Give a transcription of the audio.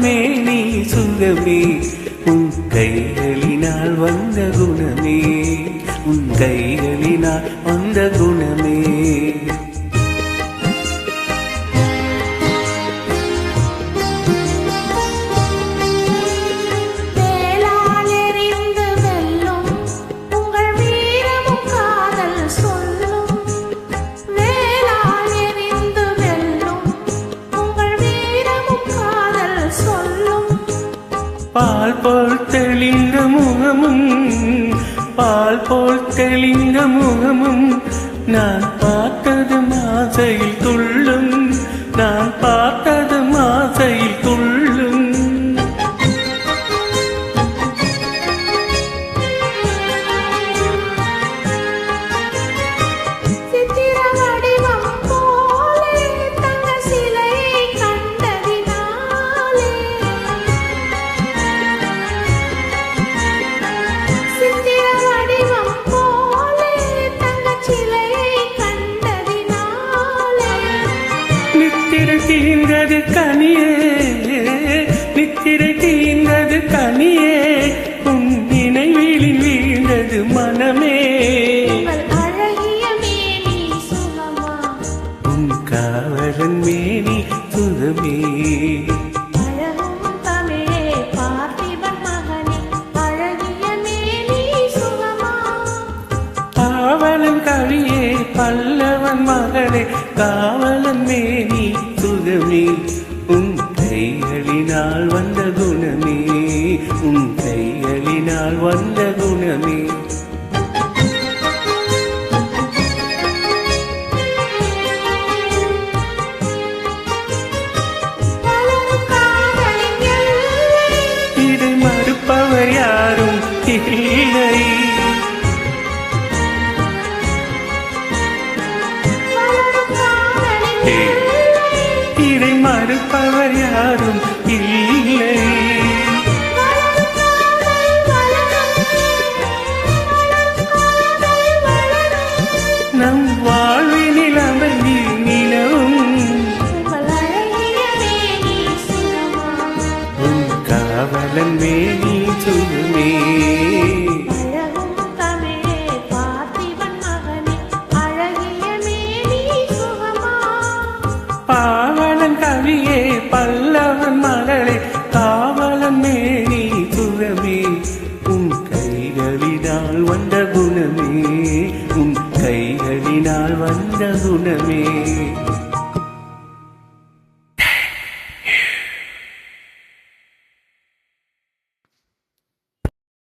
காவலன் மேனி சுகமே. உன் கைகளினால் வந்த குணமே. உன் கைகளினால் வந்த குணமே. பால் போல் தெளிந்த முகமும் பால் போல் தெளிந்த முகமும். நான் பார்த்தது மாசையில் துள்ளும் நான் பார்த்த உங்கள் அழகிய மேனி சுகமா? உன் காவலன் மேனி சுகமே. கவியே பல்லவன் மகளே காவலன் மேனி சுகமே. உன் கைகளினால் வந்த குணமே. உன் மறுப்பவர் யாரும் இல்லை. நம் வாழ்வினில் அவர் நிலவும். உன் காவலன் மேனி சுகமே கவியே பல்லவன் மகளே காவலன் மேனி குரமே உன் கைகளினால் வந்த குணமே உன் கைகளினால் வந்த குணமே.